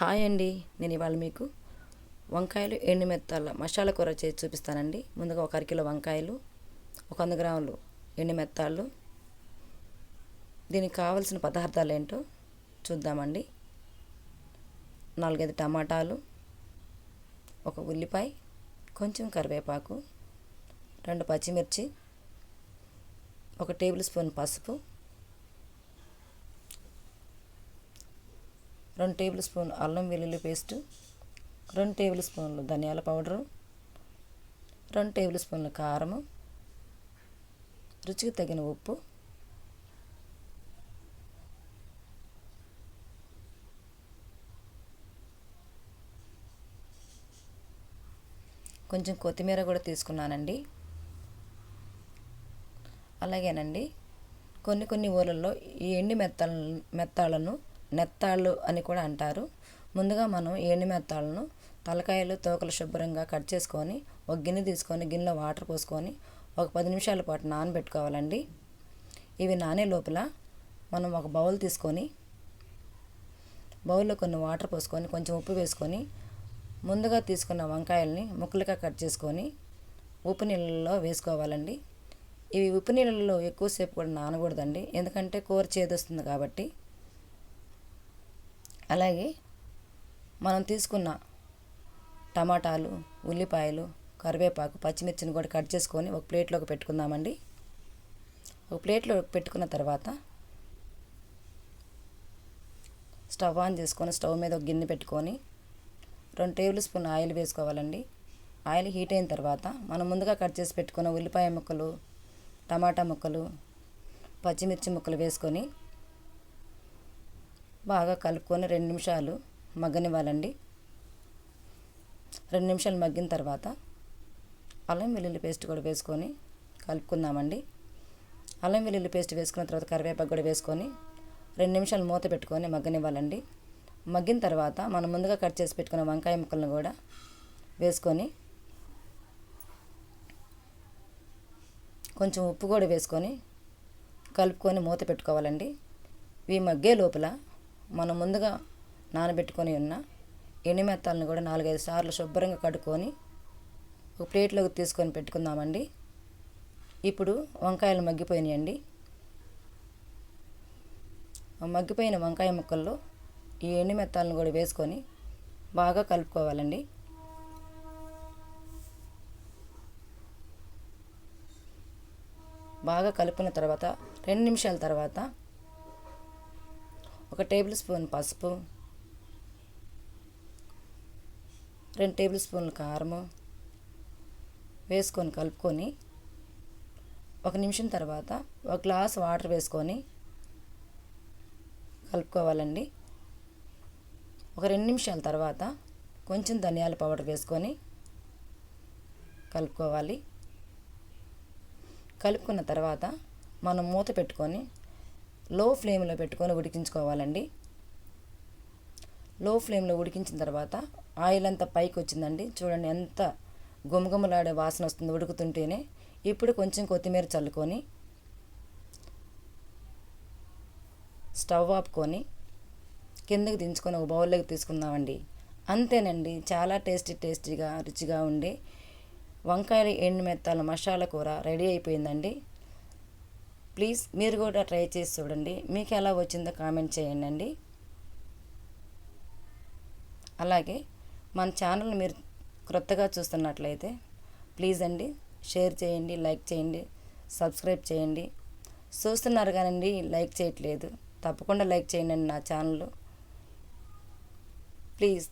Hi అండి నేను ఇవాళ మీకు వంకాయలు ఎండు మెత్తాల మసాలా కూర చేసి చూపిస్తానండి. ముందుగా ఒక అరకిలో వంకాయలు ఒక వంద గ్రాములు ఎండు మెత్తాలు దీనికి కావలసిన పదార్థాలు ఏంటో చూద్దామండి. నాలుగైదు టమాటాలు ఒక ఉల్లిపాయ కొంచెం కరివేపాకు రెండు పచ్చిమిర్చి ఒక టేబుల్ స్పూన్ పసుపు రెండు టేబుల్ స్పూన్ అల్లం వెల్లుల్లి పేస్టు రెండు టేబుల్ స్పూన్లు ధనియాల పౌడరు రెండు టేబుల్ స్పూన్ల కారము రుచికి తగిన ఉప్పు కొంచెం కొత్తిమీర కూడా తీసుకున్నానండి. అలాగేనండి. కొన్ని కొన్ని ఊళ్ళల్లో ఈ ఎండి మెత్తాల మెత్తాలను నెత్తాళ్ళు అని కూడా అంటారు. ముందుగా మనం ఎండి మెత్తాలను తలకాయలు తోకలు శుభ్రంగా కట్ చేసుకొని ఒక గిన్నె తీసుకొని గిన్నెలో వాటర్ పోసుకొని ఒక పది నిమిషాల పాటు నానబెట్టుకోవాలండి. ఇవి నానే లోపల మనం ఒక బౌల్ తీసుకొని బౌల్లో కొన్ని వాటర్ పోసుకొని కొంచెం ఉప్పు వేసుకొని ముందుగా తీసుకున్న వంకాయల్ని ముక్కలుగా కట్ చేసుకొని ఉప్పు నీళ్ళలో వేసుకోవాలండి. ఇవి ఉప్పు నీళ్ళల్లో ఎక్కువసేపు కూడా నానకూడదండి. ఎందుకంటే కూర చేదొస్తుంది కాబట్టి అలాగే మనం తీసుకున్న టమాటాలు ఉల్లిపాయలు కరివేపాకు పచ్చిమిర్చిని కూడా కట్ చేసుకొని ఒక ప్లేట్లోకి పెట్టుకుందామండి. ఒక ప్లేట్లో పెట్టుకున్న తర్వాత స్టవ్ ఆన్ చేసుకొని స్టవ్ మీద ఒక గిన్నె పెట్టుకొని రెండు టేబుల్ స్పూన్ ఆయిల్ వేసుకోవాలండి. ఆయిల్ హీట్ అయిన తర్వాత మనం ముందుగా కట్ చేసి పెట్టుకున్న ఉల్లిపాయ ముక్కలు టమాటా ముక్కలు పచ్చిమిర్చి ముక్కలు వేసుకొని బాగా కలుపుకొని రెండు నిమిషాలు మగ్గనివ్వాలండి. రెండు నిమిషాలు మగ్గిన తర్వాత అల్లం వెల్లుల్లి పేస్ట్ కూడా వేసుకొని కలుపుకుందామండి. అల్లం వెల్లుల్లి పేస్ట్ వేసుకున్న తర్వాత కరివేపాకు కూడా వేసుకొని రెండు నిమిషాలు మూత పెట్టుకొని మగ్గనివ్వాలండి. మగ్గిన తర్వాత మనం ముందుగా కట్ చేసి పెట్టుకున్న వంకాయ ముక్కలను కూడా వేసుకొని కొంచెం ఉప్పు కూడా వేసుకొని కలుపుకొని మూత పెట్టుకోవాలండి. ఇవి మగ్గే లోపల మనం ముందుగా నానబెట్టుకొని ఉన్న ఎండుమెత్తాలను కూడా నాలుగైదు సార్లు శుభ్రంగా కడుక్కొని ఒక ప్లేట్లోకి తీసుకొని పెట్టుకుందామండి. ఇప్పుడు వంకాయలు మగ్గిపోయినాయండి. మగ్గిపోయిన వంకాయ ముక్కల్లో ఈ ఎండుమెత్తాలను కూడా వేసుకొని బాగా కలుపుకోవాలండి. బాగా కలుపుకున్న తర్వాత రెండు నిమిషాల తర్వాత ఒక టేబుల్ స్పూన్ పసుపు రెండు టేబుల్ స్పూన్లు కారము వేసుకొని కలుపుకొని ఒక నిమిషం తర్వాత ఒక గ్లాస్ వాటర్ వేసుకొని కలుపుకోవాలండి. ఒక రెండు నిమిషాల తర్వాత కొంచెం ధనియాల పౌడర్ వేసుకొని కలుపుకోవాలి. కలుపుకున్న తర్వాత మనం మూత పెట్టుకొని లో ఫ్లేమ్లో పెట్టుకొని ఉడికించుకోవాలండి. లో ఫ్లేమ్లో ఉడికించిన తర్వాత ఆయిల్ అంతా పైకి వచ్చిందండి. చూడండి ఎంత గుమగుమలాడే వాసన వస్తుంది ఉడుకుతుంటేనే. ఇప్పుడు కొంచెం కొత్తిమీర చల్లుకొని స్టవ్ ఆపుకొని కిందకి దించుకొని ఒక బౌల్లోకి తీసుకుందామండి. అంతేనండి చాలా టేస్టీ టేస్టీగా రుచిగా ఉండే వంకాయలు ఎండు మెత్తాల మసాలా కూర రెడీ అయిపోయిందండి. ప్లీజ్ మీరు కూడా ట్రై చేసి చూడండి. మీకు ఎలా వచ్చిందో కామెంట్ చేయండి. అలాగే మన ఛానల్ మీరు క్రొత్తగా చూస్తున్నట్లయితే ప్లీజ్ అండి షేర్ చేయండి లైక్ చేయండి సబ్స్క్రైబ్ చేయండి. చూస్తున్నారు కానండి లైక్ చేయట్లేదు. తప్పకుండా లైక్ చేయండి నా ఛానల్ ప్లీజ్.